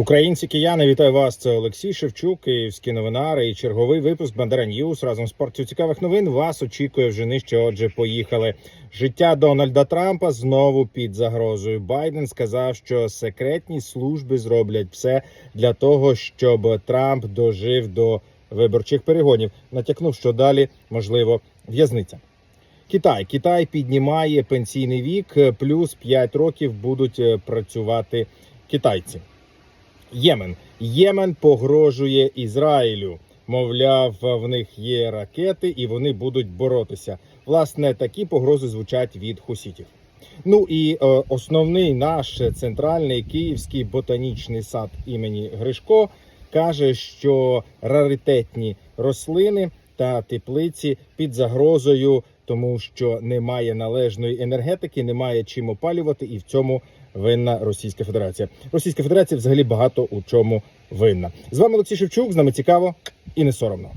Українці кияни, вітаю вас. Це Олексій Шевчук, київські новинари і черговий випуск Бандера Ньюс. Разом з партією цікавих новин вас очікує вже нижче. Отже, поїхали. Життя Дональда Трампа знову під загрозою. Байден сказав, що секретні служби зроблять все для того, щоб Трамп дожив до виборчих перегонів. Натякнув, що далі можливо в'язниця. Китай Китай піднімає пенсійний вік, плюс 5 років будуть е, працювати китайці. Ємен. Ємен погрожує Ізраїлю. Мовляв, в них є ракети і вони будуть боротися. Власне, такі погрози звучать від хусітів. Ну і е, основний наш центральний київський ботанічний сад імені Гришко каже, що раритетні рослини та теплиці під загрозою, тому що немає належної енергетики, немає чим опалювати, і в цьому винна Російська Федерація. Російська Федерація взагалі багато у чому винна. З вами Олексій Шевчук. З нами цікаво і не соромно.